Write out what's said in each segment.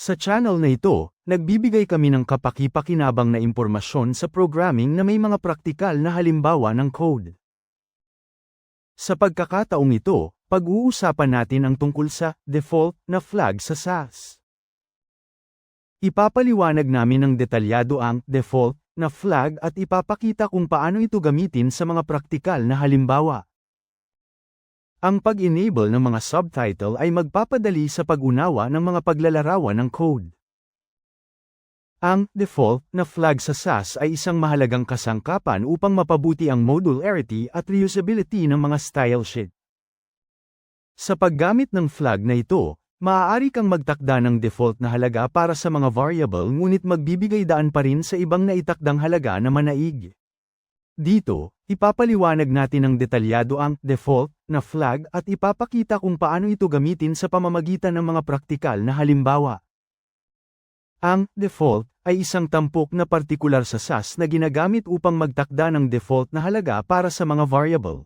Sa channel na ito, nagbibigay kami ng kapaki-pakinabang na impormasyon sa programming na may mga praktikal na halimbawa ng code. Sa pagkakataong ito, pag-uusapan natin ang tungkol sa default na flag sa SAS. Ipapaliwanag namin ng detalyado ang default na flag at ipapakita kung paano ito gamitin sa mga praktikal na halimbawa. Ang pag-enable ng mga subtitle ay magpapadali sa pag-unawa ng mga paglalarawan ng code. Ang default na flag sa SAS ay isang mahalagang kasangkapan upang mapabuti ang modularity at reusability ng mga style sheet. Sa paggamit ng flag na ito, maaari kang magtakda ng default na halaga para sa mga variable ngunit magbibigay daan pa rin sa ibang naitakdang halaga na manaig. Dito, ipapaliwanag natin ng detalyado ang default na flag at ipapakita kung paano ito gamitin sa pamamagitan ng mga praktikal na halimbawa. Ang default ay isang tampok na partikular sa SAS na ginagamit upang magtakda ng default na halaga para sa mga variable.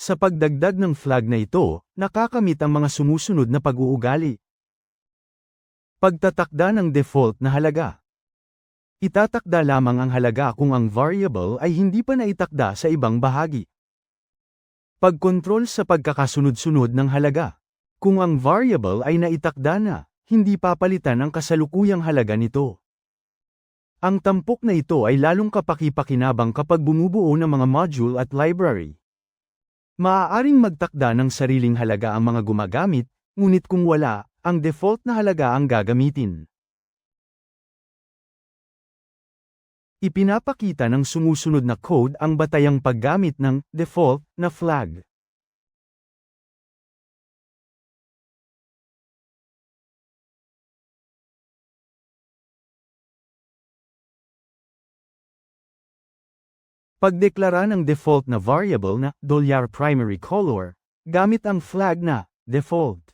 Sa pagdagdag ng flag na ito, nakakamit ang mga sumusunod na pag-uugali. Pagtatakda ng default na halaga. Itatakda lamang ang halaga kung ang variable ay hindi pa naitakda sa ibang bahagi. Pagkontrol sa pagkakasunod-sunod ng halaga. Kung ang variable ay naitakda na, hindi papalitan ang kasalukuyang halaga nito. Ang tampok na ito ay lalong kapaki-pakinabang kapag bumubuo ng mga module at library. Maaaring magtakda ng sariling halaga ang mga gumagamit, ngunit kung wala, ang default na halaga ang gagamitin. Ipinapakita ng sumusunod na code ang batayang paggamit ng default na flag. Pagdeklara ng default na variable na primary color, gamit ang flag na default.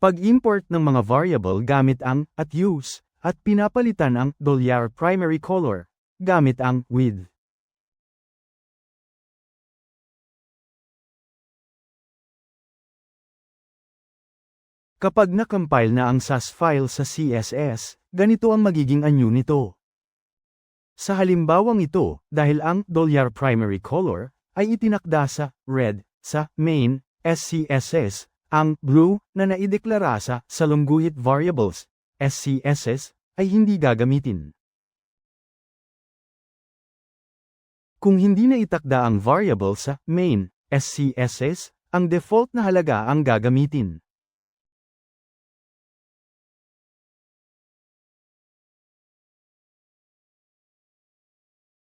Pag-import ng mga variable gamit ang at use, at pinapalitan ang dolyar primary color, gamit ang with. Kapag na-compile na ang SAS file sa CSS, ganito ang magiging anyo nito. Sa halimbawang ito, dahil ang primary color ay itinakda sa red sa main SCSS, ang blue na naideklara sa salungguhit variables SCSS ay hindi gagamitin. Kung hindi na itakda ang variable sa main SCSS, ang default na halaga ang gagamitin.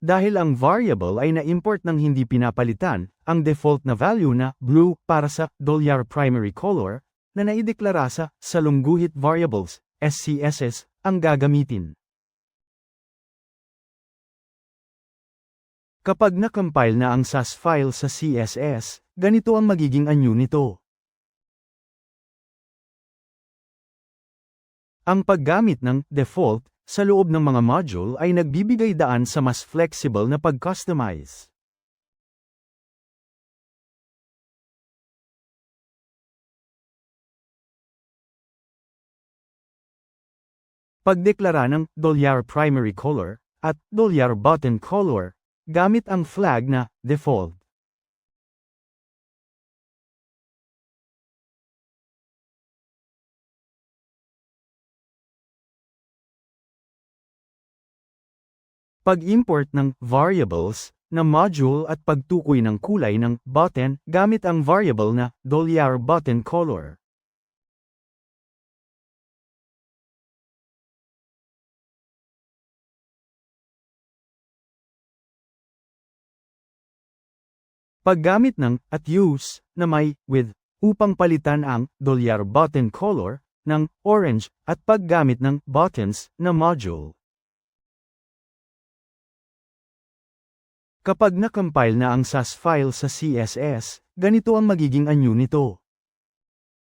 Dahil ang variable ay na-import ng hindi pinapalitan, ang default na value na blue para sa dolyar primary color na naideklara sa salungguhit variables SCSS ang gagamitin. Kapag na-compile na ang SAS file sa CSS, ganito ang magiging anyo nito. Ang paggamit ng default sa loob ng mga module ay nagbibigay daan sa mas flexible na pag-customize. Pagdeklara ng primary color at dolyar button color gamit ang flag na default. Pag-import ng variables na module at pagtukoy ng kulay ng button gamit ang variable na button color. Paggamit ng at use na may with upang palitan ang button color ng orange at paggamit ng buttons na module. Kapag na-compile na ang SAS file sa CSS, ganito ang magiging anyo nito.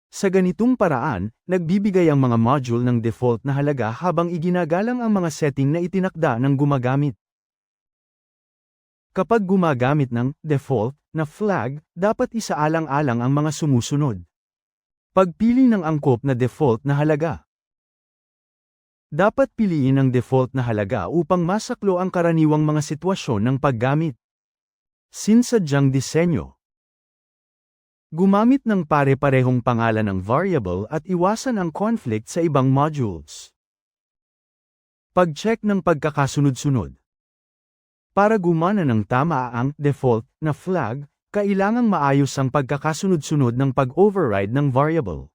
Sa ganitong paraan, nagbibigay ang mga module ng default na halaga habang iginagalang ang mga setting na itinakda ng gumagamit. Kapag gumagamit ng default na flag, dapat isaalang-alang ang mga sumusunod. Pagpili ng angkop na default na halaga. Dapat piliin ang default na halaga upang masaklo ang karaniwang mga sitwasyon ng paggamit. Sinsadyang disenyo. Gumamit ng pare-parehong pangalan ng variable at iwasan ang conflict sa ibang modules. Pag-check ng pagkakasunod-sunod. Para gumana ng tama ang default na flag, kailangang maayos ang pagkakasunod-sunod ng pag-override ng variable.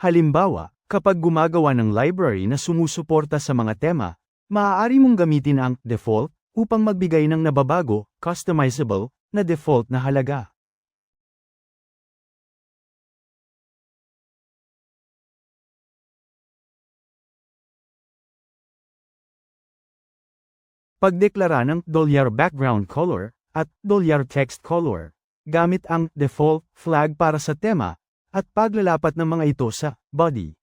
Halimbawa, kapag gumagawa ng library na sumusuporta sa mga tema, maaari mong gamitin ang default upang magbigay ng nababago, customizable, na default na halaga. Pagdeklara ng dolyar background color at text color, gamit ang default flag para sa tema at paglalapat ng mga ito sa body.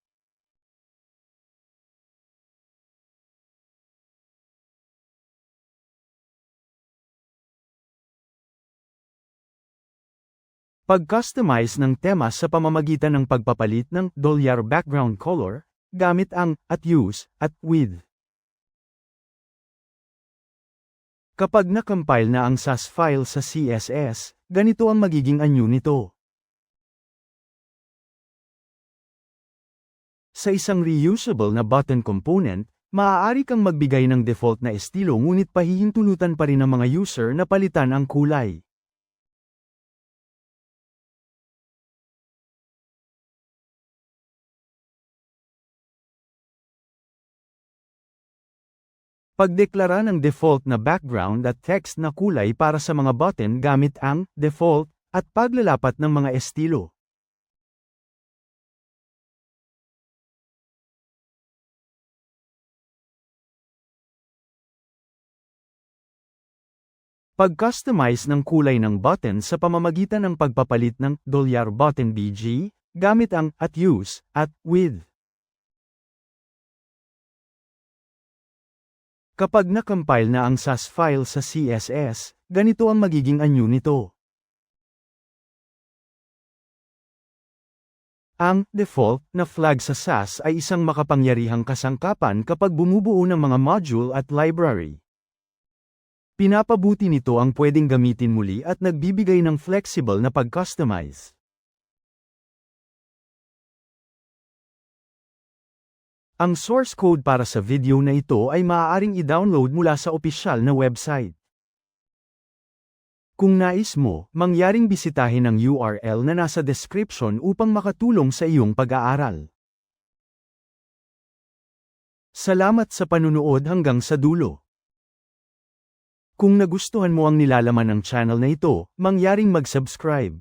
Pag-customize ng tema sa pamamagitan ng pagpapalit ng dolyar background color, gamit ang at use at with. Kapag na-compile na ang SAS file sa CSS, ganito ang magiging anyo nito. Sa isang reusable na button component, maaari kang magbigay ng default na estilo ngunit pahihintulutan pa rin ng mga user na palitan ang kulay. Pagdeklara ng default na background at text na kulay para sa mga button gamit ang default at paglalapat ng mga estilo. Pag-customize ng kulay ng button sa pamamagitan ng pagpapalit ng button BG, gamit ang at use at with. Kapag na-compile na ang SAS file sa CSS, ganito ang magiging anyo nito. Ang default na flag sa SAS ay isang makapangyarihang kasangkapan kapag bumubuo ng mga module at library. Pinapabuti nito ang pwedeng gamitin muli at nagbibigay ng flexible na pag-customize. Ang source code para sa video na ito ay maaaring i-download mula sa opisyal na website. Kung nais mo, mangyaring bisitahin ang URL na nasa description upang makatulong sa iyong pag-aaral. Salamat sa panunood hanggang sa dulo. Kung nagustuhan mo ang nilalaman ng channel na ito, mangyaring mag-subscribe.